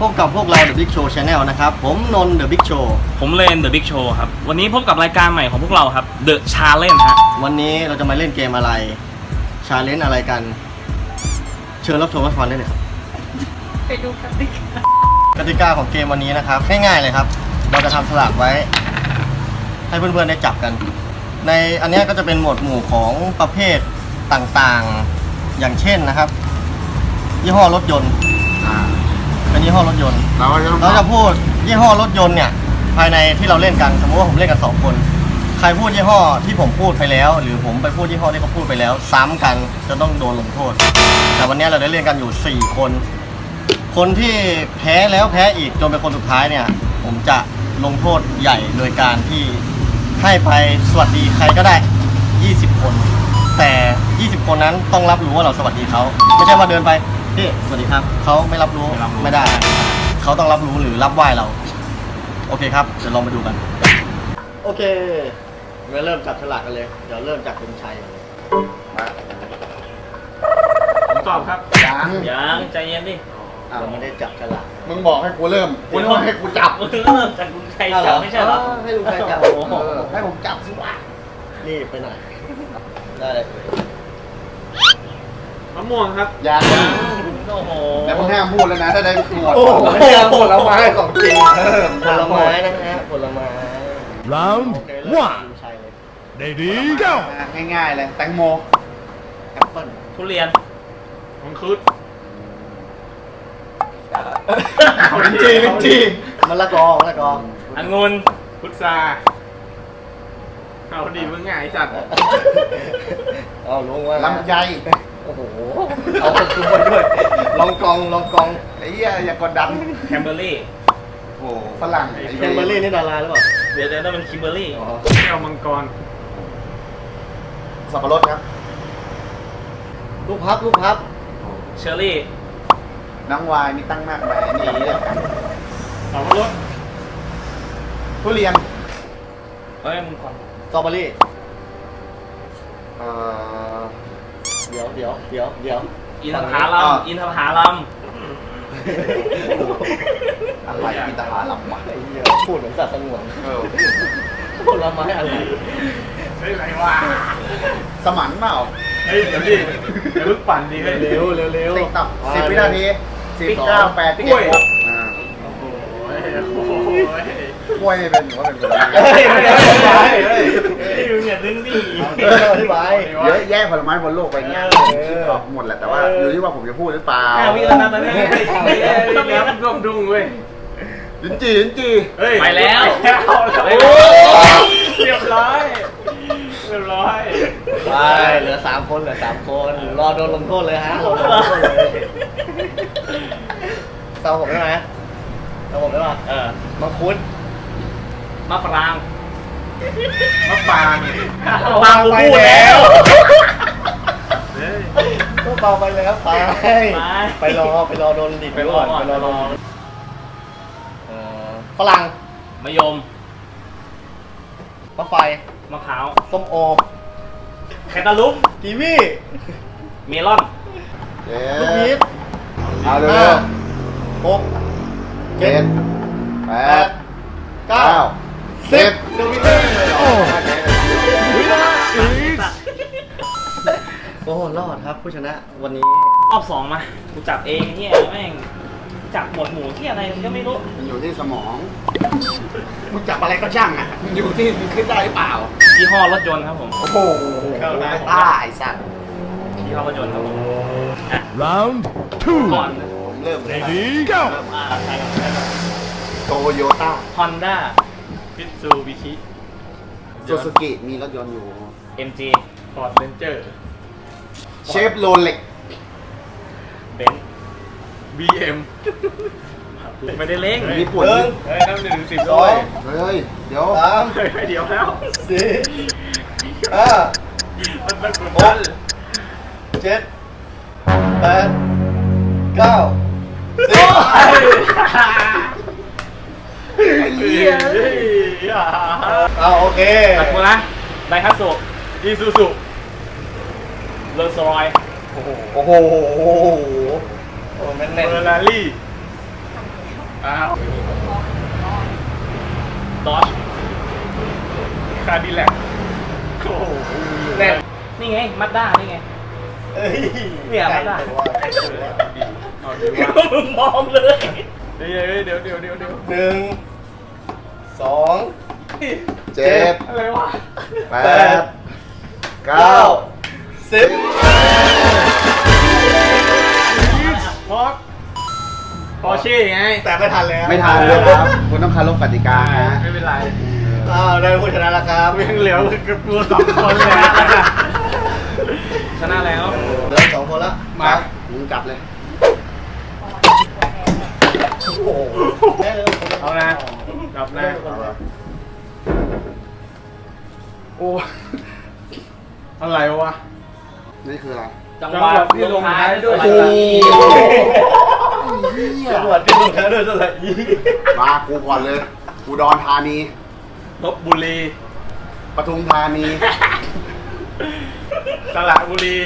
พบกับพวกเรา The Big Show Channel นะครับ ผมนนท์ The Big Show ผมเลน The Big Show ครับ วันนี้พบกับรายการใหม่ของพวกเราครับ The Challenge ฮะ วันนี้เราจะมาเล่นเกมอะไรชาเลนจ์อะไรกัน เชิญรับชมรับฟังได้เลยครับ ไปดูกติกากติกาของเกมวันนี้นะครับ ง่ายๆเลยครับ เราจะทำสลากไว้ ให้เพื่อนๆได้จับกัน ในอันเนี้ยก็จะเป็นหมวดหมู่ของประเภทต่างๆ อย่างเช่นนะครับ ยี่ห้อรถยนต์อ่า เป็นยี่ห้อรถยนต์ เราก็จะต้องเราจะพูดยี่ห้อรถยนต์เนี่ยภายในที่เราเล่นกันสมมติว่าผมเล่นกันสองคน ใครพูดยี่ห้อที่ผมพูดไปแล้ว หรือผมไปพูดยี่ห้อที่เขาพูดไปแล้ว ซ้ำกันจะต้องโดนลงโทษ แต่วันนี้เราได้เล่นกันอยู่ 4 คน คนที่แพ้แล้วแพ้อีกจนเป็นคนสุดท้ายเนี่ย ผมจะลงโทษใหญ่โดยการที่ให้ไปสวัสดีใครก็ได้ 20 คน แต่ 20 คนนั้นต้องรับรู้ว่าเราสวัสดีเขาไม่ใช่ว่าเดินไป พี่สวัสดีครับเขาไม่รับรู้ไม่รับรู้ ไม่ได้ เขาต้องรับรู้หรือรับไหว้เรา โอเคครับเดี๋ยวลองมาดูกัน โอเคเราเริ่มจับฉลากกันเลย เดี๋ยวเริ่มจากคุณชัยก่อนเลยผมตอบครับยังยังใจเย็นดิอ้าวเราไม่ได้จับฉลาก มึงบอกให้กูเริ่มกูนึกว่าให้กูจับเริ่มจากคุณชัยจับไม่ใช่เหรอให้ลุงชัยจับโอ้โหเออให้ผมจับสิวะนี่ไปหน่อยได้เลยมะม่วงครับยัง โอ้โหแต่มึงห้ามพูดแล้วนะ ถ้าได้หมวดโอ้โหผลไม้ของจริงเออผลไม้นะฮะผลไม้ Round โอเคเริ่ม one ลุงชัยเลย Ready go อะง่ายๆเลยแตงโมแอปเปิ้ลทุเรียนมังคุดลิ้นจี่ลิ้นจี่มะละกอมะละกอองุ่นพุทราเอาดีมึงไงไอ้สัตว์เอาลุงว่าลำไยโอ้โหเอาตัวด้วย ลองกองลองกองไอ้เหี้ยอย่ากดดันแคมเบอร์รี่โอ้โหฝรั่งไอ้แคมเบอร์รี่นี่ดาราหรือเปล่าเดี๋ยวเดี๋ยวนั่นมันคิมเบอร์รี่อ๋อแก้วมังกรสับปะรดครับลูกพับลูกพับเชอร์รี่น้ำวายมีตั้งมากมายนี่เรื่องกันสองรสทุเรียนเฮ้ยมึงก่อนสตรอเบอรี่เอ่อเดี๋ยวเดี๋ยวเดี๋ยวเดี๋ยว อินทผลัมอินทผลัมอะไรมีตาหาลำวะไอ้เหี้ยพูดเหมือนสัตว์สงวนเออผลไม้อะไรเฮ้ยอะไรวะสมันเปล่าเฮ้ยเดี๋ยวดิเดี๋ยวมึงปั่นดิเฮ้ยเร็วเร็วเร็วติ๊กตับสิบวินาทีสิบสองเก้าแปดกล้วยเจ็ดอ่าโอ้โหโอ้โหกล้วยเป็นหรือว่าเป็นผลไม้ เฮ้ยไม่ได้ไม่ได้เฮ้ยเฮ้ยมึงอย่าดึงดิ เอออธิบายเยอะแยะผลไม้บนโลกไปเนี่ยเออคิดออกหมดแหละแต่ว่าอยู่ที่ว่าผมจะพูดหรือเปล่าห้าวิแล้วนะตอนนี้เฮ้ยเฮ้ยแล้วมึงก้มดุ้งเว้ย ลิ้นจี่ลิ้นจี่เฮ้ยไปแล้วไปไปแล้แล้ววเรียบร้อยเรียบร้อยไปเหลือสามคนเหลือสามคน รอโดนลงโทษเลยฮะรอโดนลงโทษเลยตามผมได้ไหมตามผมได้ป่ะเออมังคุดมะปราง มะปรางปรางกูพูดแล้ว เฮ้ยก็เบาไปแล้วไปไป ไปรอไปรอโดนดิบไปรอก่อนไปรอไปรอเอ่อฝรั่งมะยมมะไฟมะพร้าวส้มโอแคนตาลูปกีวีเมลอนเจ็ลูกพีดชเอาเร็ห้าวหกๆเจ็เจ็ดดแปแปดดเก้า เก้า สิสิบบเดวิดเดอร์โอ้ Winner is โอ้รอดครับผู้ชนะวันนี้รอบสองมากูจับเองเฮียแม่งจับหมวดหมู่ที่อะไรก็ไม่รู้ มันอยู่ที่สมองมึงจับอะไรก็ช่างอะมันอยู่ที่มึงขึ้นได้หรือเปล่ายี่ห้อรถยนต์ครับผม โอ้โหเข้าได้ตาไอ้สัตว์ยี่ห้อรถยนต์ครับผมอะ Round ก่อน2ผมเริ่มเลย Ready go เริ่มอ่าใครก่อนใครก่อนโตโยต้าฮอนด้า พิตซูบิชิซูซูกิมีรถยนต์อยู่ MG ฟอร์ดเรนเจอร์ เชฟโรเล็กเบนซ์บีเอ็มไม่ได้เล่งญี่ปุ่น หนึ่งเฮ้ยน้ำหนึ่งสิบสด้อวยงเฮ้ย เดี๋ยว สามเฮ้ยเดี๋ยวแล้ว สี่ห้ามันเป็นคนนั้นเจ็ดแปดเก้าสิบ ไอ้เหี้ยเฮ้ยอ่าเอาโอเคตัดกูนะไดคัตสุอีซูซูเลอร์สรอยโอ้โหโอ้โหโอ้แน่นเฟอร์รารี่อ้าวดอชคาดิแลกโอ้โหแน่นนี่ไง มัดด้านี่ไง เอ้ยเนี่ยมาได้ ใกล้ตัวแล้วเอาดีว่า มึงมองเลย เดี๋ยวเดี๋ยวเดี๋ยวเดี๋ยวเดี๋ยวหนึ่งสองเจ็ดอะไรวะแปดเก้าสิบพอพอชี่ไงแต่ไม่ทันแล้วไม่ทันเลยครับ คุณต้องคารพกติกาฮะไม่เป็นไรอ้าวได้ผู้ชนะแล้วครับยังเหลือกับกูสองคนเลยนะชนะแล้วเหลือสองคนแล้วมามึงจับเลย โอ้โหได้ เลยเอานะจับนะโอ้อะไรวะ นี่คืออะไรจังหวะจังหวะที่ลงท้ายด้วยสระอีจังหวัดที่ลงท้ายด้วยสระอีมากูก่อนเลย กูดอนธานีลบบุรีปทุมธานีสระบุรี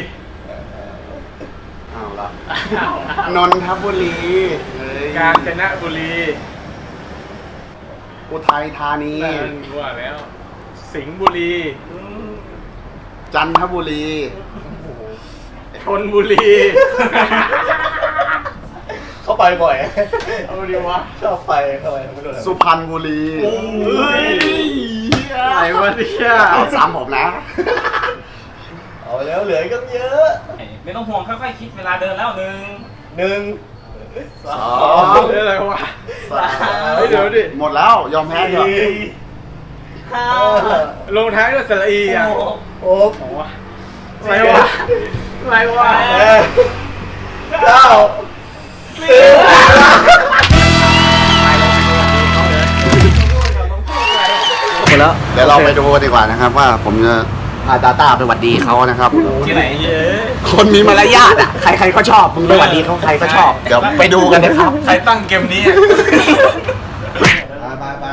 อ้าวละนนทบุรีเฮ้ยกาญจนบุรีอุทัยธานี นั่นว่าแล้ว สิงห์บุรีจันทบุรี ชนบุรีเข้าไปบ่อยเอาดีวะชอบไปเข้าไปไม่รู้สุพรรณบุรีเฮ้ยอะไรวะเนี่ยเอาสามผมนะ เอาแล้วเหลือก็เยอะ ไม่ต้องห่วงค่อยๆคิดเวลาเดินแล้วหนึ่งหนึ่งสออ๋องเรื่องอะไรวะ สามเฮ้ยเดี๋ยวดิ หมดแล้วยอมแพ้เถอะสี่ห้าห้าลงท้ายด้วยสระอีอะหกหกโอ้วะอะไรวะอะไรวะแปดเก้าสิบหมดแล้ว เดี๋ยวเราไปดูกันดีกว่านะครับว่าผมจะ พาตาตาไปหวัดดีเขานะครับ ที่ไหนเย้คนมีมารยาทอะ ใครๆก็ชอบ มึงไปหวัดดีเขาใครก็ชอบ เดี๋ยวไปดูกันนะครับใครตั้งเกมนี้ไปไปไป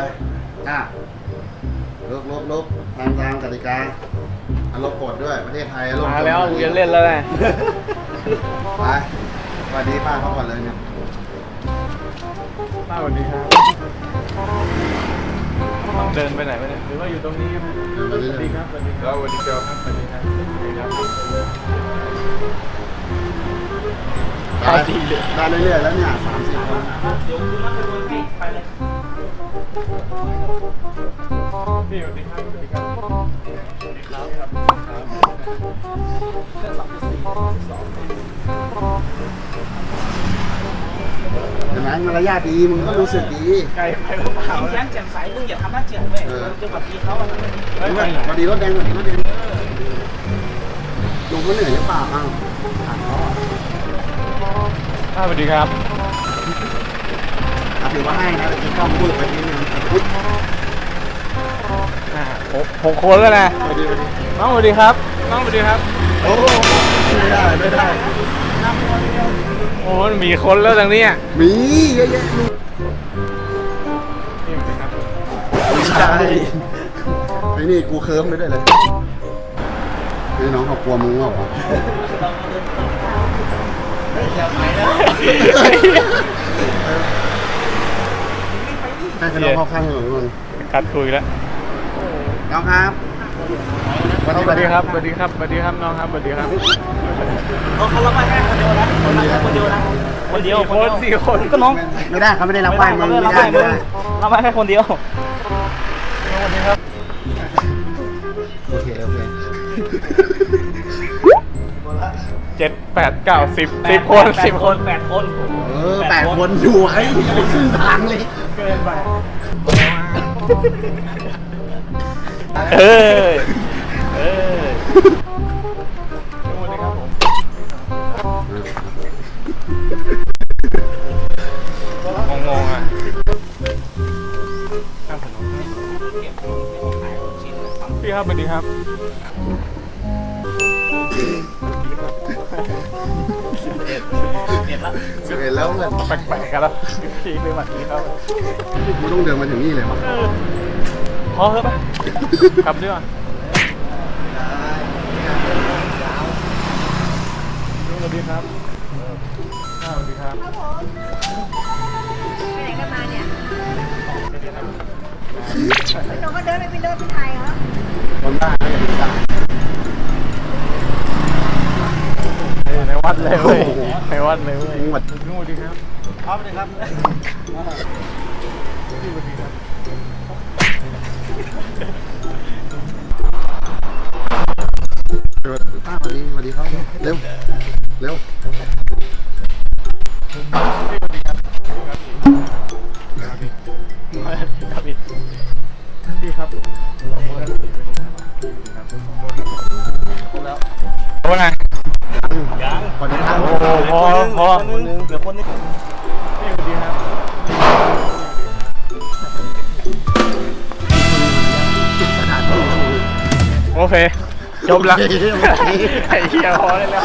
อะลุกลุกลุกตามตามกติกาอารมณ์กดด้วยประเทศไทยอารมณ์มาแล้วกูจะเล่นแล้วไงไปสวัสดีป้าเขาก่อนเลยเนี่ยสวัสดีครับ เดินไปไหนไปเนี่ยหรือว่าอยู่ตรงนี้ครับเดินไปสเรื่วัสอยดีครับสวัสดีครับสวัสดีครับสวัสดีครับสวัสดีครับๆไปได้เรื่อยๆแล้วเนี่ยสามสี่คนเดี๋ยวคุณนักไปดูให้ไปเลยพี่สวัสดีครับสวัสดีครับเห็นไหมมารยาทดีมึงก็รู้สึกดีไกลไปหรือเปล่ายิ้มแย้มแจ่มใสมึงอย่าทำหน้าเจียดเว้ยเราจะแบบนี้เขาอะเฮ้ยสวัสดีรถแดงสวัสดีรถแดงลุงเขาเหนื่อยหรือเปล่าอ้าวถามเขาอะสวัสดีครับอะถือว่าให้นะแต่ที่กล้องพูดไปนิดนึงอุ๊ยหกหกคนแล้วนะสวัสดีสวัสดีน้องสวัสดีครับน้องสวัสดีครับ โอ้ไม่ได้ไม่ได้โอ้มันมีคนแล้วทางเนี้ยมีเยอะแยะลูกพี่สวัสดีครับไม่ใช่ไอ้นี่กูเคิร์มไปด้วยเลยไอ้น้องเขากลัวมึงเหรอวะให้น้องเข้าข้างถนนก่อนกัดคุยแล้วน้องครับ สวัสดีครับสวัสดีครับสวัสดีครับน้องครับสวัสดีครับเขาเขารับมาแค่คนเดียวนะคนละแค่คนเดียวนะคนเดียวสี่คนสี่คนก็น้องไม่ได้เขาไม่ได้รับไหว้มึงไม่รับได้ไปไม่ได้รับมาแค่คนเดียวสวัสดีครับโอเคโอเคเจ็ดแปดเก้าสิบสิบคนสิบคนแปดคนเออแปดคนอยู่ไอ้ไปครึ่งทางเลยเกินไป เออเออสวัสดีครับผมงงๆอะข้ามถนนพี่ครับสวัสดีครับ เห็นะเห็นแล้วเลยแปลกๆกันแล้วพี่เลยสวัสดีครับ กูต้องเดินมาถึงนี่เลยวะ พอเถอะปะกลับดีกว่าสวัสดีครับสวัสดีครับไปไหนกันมาหนูก็เดินไปเป็นเดินเป็นไทยเหรอคนบ้าเขาอย่าดูตาในวัดเลยเว้ยในวัดเลยเว้ยหมดครับเลยครับป้าสวัสดีสวัสดีครับ เร็ว เร็วครับพี่พี่ครับโอ้นะคนนี้ทางโอ้โหพอพอคนนึงเหลือคนนึง จบละโอเคโอเคไอ้เหี้ยพอได้แล้ว